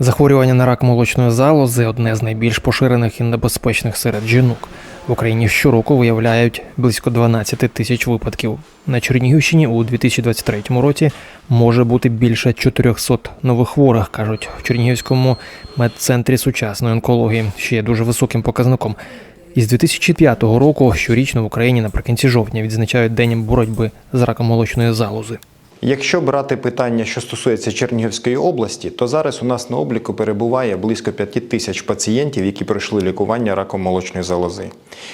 Захворювання на рак молочної залози одне з найбільш поширених і небезпечних серед жінок. В Україні щороку виявляють близько 12 тисяч випадків. На Чернігівщині у 2023 році може бути більше 400 нових хворих, кажуть в Чернігівському медцентрі сучасної онкології, що є дуже високим показником. Із 2005 року щорічно в Україні наприкінці жовтня відзначають День боротьби з раком молочної залози. Якщо брати питання, що стосується Чернігівської області, то зараз у нас на обліку перебуває близько 5 тисяч пацієнтів, які пройшли лікування раком молочної залози.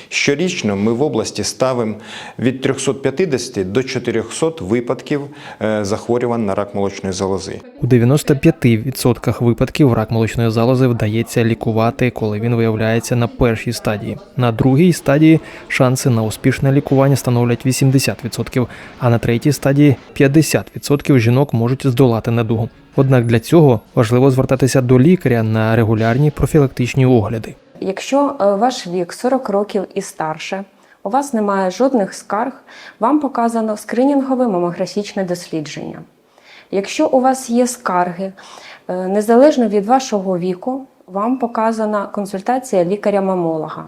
Щорічно ми в області ставимо від 350 до 400 випадків е, захворювань на рак молочної залози. У 95% випадків рак молочної залози вдається лікувати, коли він виявляється на першій стадії. На другій стадії шанси на успішне лікування становлять 80%, а на третій стадії 50% жінок можуть здолати недугу. Однак для цього важливо звертатися до лікаря на регулярні профілактичні огляди. Якщо е, ваш вік 40 років і старше, у вас немає жодних скарг, вам показано скринінгове мамографічне дослідження. Якщо у вас є скарги, е, незалежно від вашого віку, вам показана консультація лікаря-мамолога,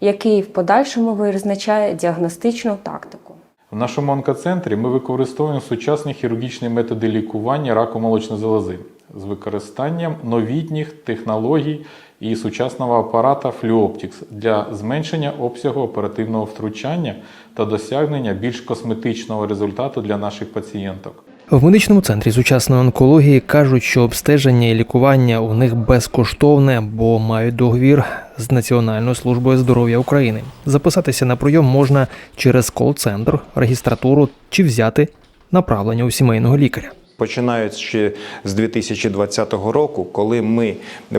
який в подальшому визначає діагностичну тактику. В нашому онкоцентрі ми використовуємо сучасні хірургічні методи лікування раку молочної залози з використанням новітніх технологій і сучасного апарата FluOptics для зменшення обсягу оперативного втручання та досягнення більш косметичного результату для наших пацієнток. В медичному центрі сучасної онкології кажуть, що обстеження і лікування у них безкоштовне, бо мають договір з Національною службою здоров'я України. Записатися на прийом можна через кол-центр, регістратуру чи взяти направлення у сімейного лікаря. Починаючи з 2020 року, коли ми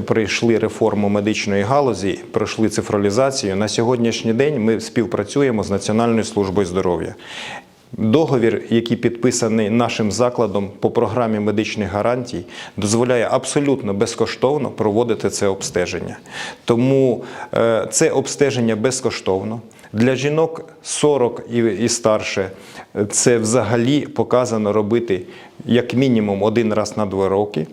пройшли реформу медичної галузі, пройшли цифралізацію, на сьогоднішній день ми співпрацюємо з Національною службою здоров'я. Договір, який підписаний нашим закладом по програмі медичних гарантій, дозволяє абсолютно безкоштовно проводити це обстеження. Тому е, це обстеження безкоштовно. Для жінок 40 і, і старше е, це взагалі показано робити як мінімум один раз на два роки,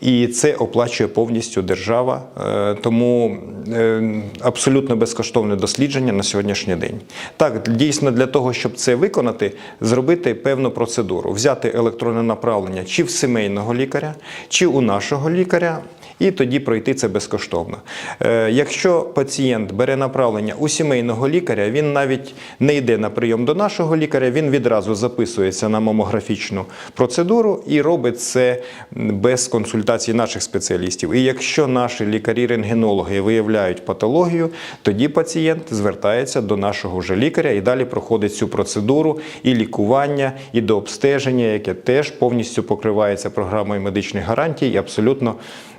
і це оплачує повністю держава. Е, Тому е, абсолютно безкоштовне дослідження на сьогоднішній день. Так, дійсно, для того, щоб це виконати, зробити певну процедуру, взяти електронне направлення чи в сімейного лікаря, чи у нашого лікаря. І тоді пройти це безкоштовно. Е, Якщо пацієнт бере направлення у сімейного лікаря, він навіть не йде на прийом до нашого лікаря, він відразу записується на мамографічну процедуру і робить це без консультації наших спеціалістів. І якщо наші лікарі-рентгенологи виявляють патологію, тоді пацієнт звертається до нашого вже лікаря і далі проходить цю процедуру і лікування, і до обстеження, яке теж повністю покривається програмою медичних гарантій і абсолютно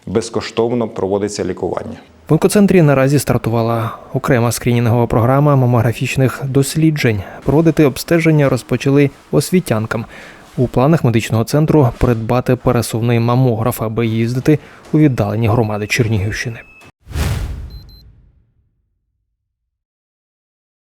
безкоштовно проводиться лікування. В онкоцентрі наразі стартувала окрема скрінінгова програма мамографічних досліджень. Проводити обстеження розпочали освітянкам. У планах медичного центру придбати пересувний мамограф, аби їздити у віддалені громади Чернігівщини.